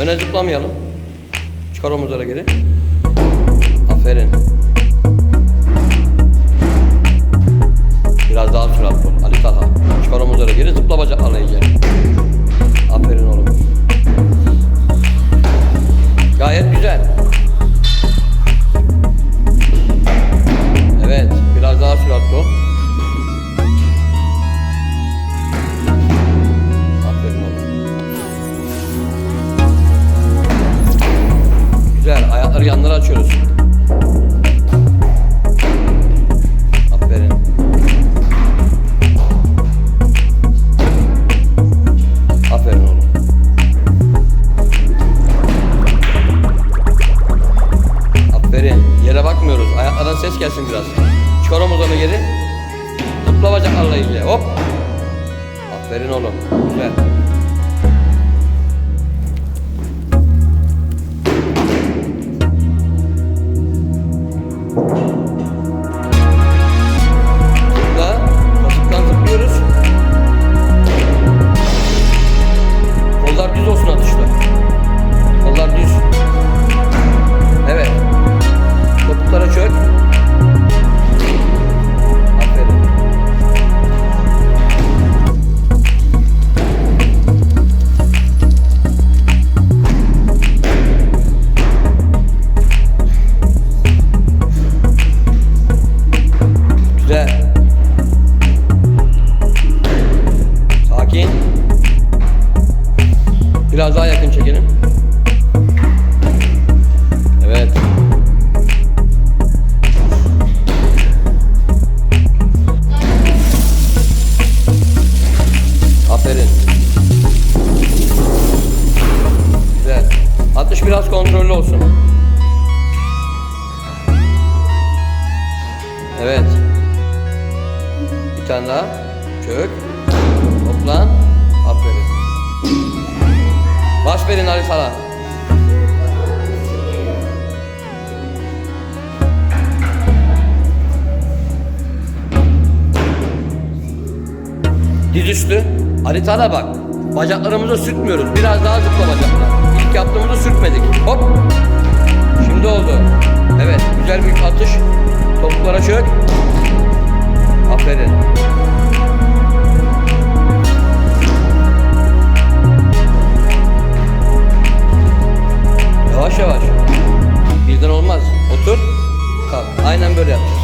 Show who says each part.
Speaker 1: Öne zıplamayalım. Çıkar omuzlara geri. Aferin. Yanlara açıyoruz. Aferin. Aferin oğlum. Aferin. Yere bakmıyoruz. Ayaklardan ses gelsin biraz. Çıkar omuzlarını geri. Zıpla bacaklarla iyice. Hop. Aferin oğlum. Güzel. Kollar düz olsun atışta. Biraz daha yakın çekelim. Evet. Aferin. Güzel. Atış biraz kontrollü olsun. Evet. Bir tane daha. Çök. Toplan. Baş verin Ali Sala. Diz üstü. Haritada bak. Bacaklarımızı sürtmüyoruz. Biraz daha zıpla bacaklar. İlk yaptığımızda sürtmedik. Hop. Şimdi oldu. Evet. Güzel bir atış. Topuklara çök. Aferin. Aynen böyle yapacağız.